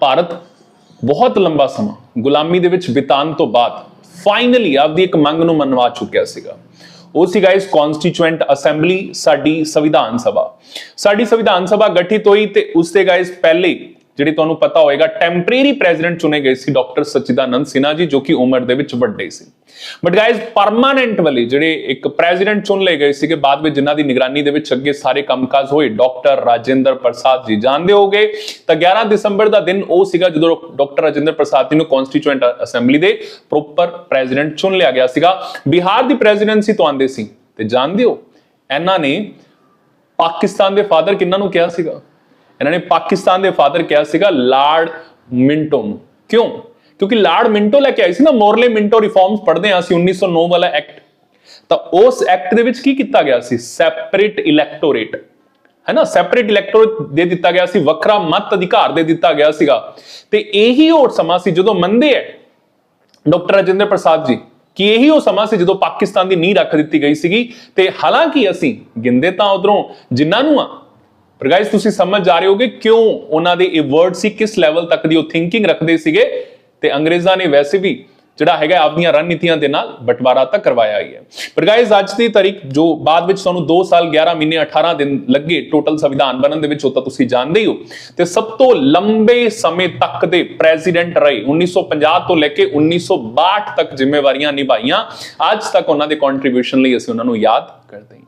ਭਾਰਤ ਬਹੁਤ ਲੰਬਾ ਸਮਾਂ ਗੁਲਾਮੀ ਦੇ ਵਿੱਚ ਬਿਤਾਉਣ ਤੋਂ ਬਾਅਦ ਫਾਈਨਲੀ ਆਪਦੀ ਇੱਕ ਮੰਗ ਨੂੰ ਮਨਵਾ ਚੁੱਕਿਆ ਸੀਗਾ। ਉਹ ਸੀਗਾ ਇਸ ਕਨਸਟੀਚੁਐਂਟ ਅਸੈਂਬਲੀ ਸਾਡੀ ਸੰਵਿਧਾਨ ਸਭਾ। ਸਾਡੀ ਸੰਵਿਧਾਨ ਸਭਾ ਗਠਿਤ ਹੋਈ ਤੇ ਉਸ ਤੇ ਗਾਇਸ ਪਹਿਲੇ ਜਿਹੜੀ ਤੁਹਾਨੂੰ ਪਤਾ ਹੋਏਗਾ ਟੈਂਪਰੇਰੀ ਪ੍ਰੈਜ਼ੀਡੈਂਟ ਚੁਣੇ ਗਏ ਸੀ ਡਾਕਟਰ ਸਚਿਦਾਨੰਦ ਸਿਨਹਾ ਜੀ, ਜੋ ਕਿ ਉਮਰ ਦੇ ਵਿੱਚ ਵੱਡੇ ਸੀ। ਬਟ ਗਾਇਸ ਪਰਮਾਨੈਂਟ ਵਾਲੇ ਜਿਹੜੇ ਇੱਕ ਪ੍ਰੈਜ਼ੀਡੈਂਟ ਚੁਣ ਲਏ ਗਏ ਸੀਗੇ, ਬਾਅਦ ਵਿੱਚ ਜਿਨ੍ਹਾਂ ਦੀ ਨਿਗਰਾਨੀ ਦੇ ਵਿੱਚ ਅੱਗੇ ਸਾਰੇ ਕੰਮਕਾਜ ਹੋਏ ਡਾਕਟਰ ਰਾਜਿੰਦਰ ਪ੍ਰਸਾਦ ਜੀ ਜਾਣਦੇ ਹੋਗੇ। ਤਾਂ 11 ਦਸੰਬਰ ਦਾ ਦਿਨ ਉਹ ਸੀਗਾ ਜਦੋਂ ਡਾਕਟਰ ਰਾਜਿੰਦਰ ਪ੍ਰਸਾਦ ਜੀ ਨੂੰ ਕਨਸਟੀਚੁਐਂਟ ਅਸੈਂਬਲੀ ਦੇ ਪ੍ਰੋਪਰ ਪ੍ਰੈਜ਼ੀਡੈਂਟ ਚੁਣ ਲਿਆ ਗਿਆ ਸੀਗਾ। ਬਿਹਾਰ ਦੀ ਪ੍ਰੈਜ਼ੀਡੈਂਸੀ ਤੋਂ ਆਂਦੇ ਸੀ, ਤੇ ਜਾਣਦੇ ਹੋ, ਇਹਨਾਂ ਨੇ ਪਾਕਿਸਤਾਨ ਦੇ ਫਾਦਰ ਕਿੰਨਾਂ ਨੂੰ ਕਿਹਾ ਸੀਗਾ? ਇਹਨਾਂ ਨੇ ਪਾਕਿਸਤਾਨ ਦੇ ਫਾਦਰ ਕਿਹਾ ਸੀਗਾ ਲਾਰਡ ਮਿੰਟੋ ਨੂੰ। ਕਿਉਂ? ਕਿਉਂਕਿ ਲਾਰਡ ਮਿੰਟੋ ਲੈ ਕੇ ਆਈ ਸੀ ਨਾ, ਮੋਰਲੇ ਮਿੰਟੋ ਰਿਫਾਰਮਸ ਪੜ੍ਹਦੇ ਆ ਅਸੀਂ 1909 ਵਾਲਾ ਐਕਟ। ਤਾਂ ਉਸ ਐਕਟ ਦੇ ਵਿੱਚ ਕੀ ਕੀਤਾ ਗਿਆ ਸੀ? Separate electorate. ਹੈ ਨਾ? ਸੈਪਰੇਟ ਇਲੈਕਟੋਰੇਟ ਦੇ ਦਿੱਤਾ ਗਿਆ ਸੀ, ਵੱਖਰਾ ਮਤ ਅਧਿਕਾਰ ਦੇ ਦਿੱਤਾ ਗਿਆ ਸੀਗਾ। ਤੇ ਇਹੀ ਉਹ ਸਮਾਂ ਸੀ ਜਦੋਂ ਮੰਨਦੇ ਹੈ ਡਾਕਟਰ ਰਾਜਿੰਦਰ ਪ੍ਰਸਾਦ ਜੀ, ਕਿ ਇਹੀ ਉਹ ਸਮਾਂ ਸੀ ਜਦੋਂ ਪਾਕਿਸਤਾਨ ਦੀ ਨੀਂਹ ਰੱਖ ਦਿੱਤੀ ਗਈ ਸੀਗੀ। ਤੇ ਹਾਲਾਂਕਿ ਅਸੀਂ ਗਿੰਦੇ ਤਾਂ ਉਧਰੋਂ ਜਿਨ੍ਹਾਂ ਨੂੰ ਆ ਪਰ ਗਾਇਸ ਤੁਸੀਂ ਸਮਝ ਜਾ ਰਹੇ ਹੋਗੇ ਕਿਉਂ ਉਹਨਾਂ ਦੇ ਇਹ ਵਰਡ ਸੀ, ਕਿਸ ਲੈਵਲ ਤੱਕ ਦੀ ਉਹ ਥਿੰਕਿੰਗ ਰੱਖਦੇ ਸੀਗੇ? ਤੇ ਅੰਗਰੇਜ਼ਾਂ ਨੇ ਵੈਸੇ ਵੀ ਜਿਹੜਾ ਹੈਗਾ ਆਪਣੀਆਂ ਰਣਨੀਤੀਆਂ ਦੇ ਨਾਲ ਬਟਵਾਰਾ ਤਾਂ ਕਰਵਾਇਆ ਹੀ ਹੈ। ਪਰ ਗਾਇਸ ਅੱਜ ਦੀ ਤਾਰੀਖ ਜੋ ਬਾਅਦ ਵਿੱਚ ਤੁਹਾਨੂੰ 2 ਸਾਲ 11 ਮਹੀਨੇ 18 ਦਿਨ ਲੱਗੇ ਟੋਟਲ ਸੰਵਿਧਾਨ ਬਣਨ ਦੇ ਵਿੱਚ, ਉਹ ਤਾਂ ਤੁਸੀਂ ਜਾਣਦੇ ਹੀ ਹੋ। ਤੇ ਸਭ ਤੋਂ ਲੰਬੇ ਸਮੇਂ ਤੱਕ ਦੇ ਪ੍ਰੈਜ਼ੀਡੈਂਟ ਰਹੇ 1950 ਤੋਂ ਲੈ ਕੇ 1962 ਤੱਕ ਜ਼ਿੰਮੇਵਾਰੀਆਂ ਨਿਭਾਈਆਂ, ਅੱਜ ਤੱਕ ਉਹਨਾਂ ਦੇ ਕੰਟਰੀਬਿਊਸ਼ਨ ਲਈ ਅਸੀਂ ਉਹਨਾਂ ਨੂੰ ਯਾਦ ਕਰਦੇ ਹਾਂ।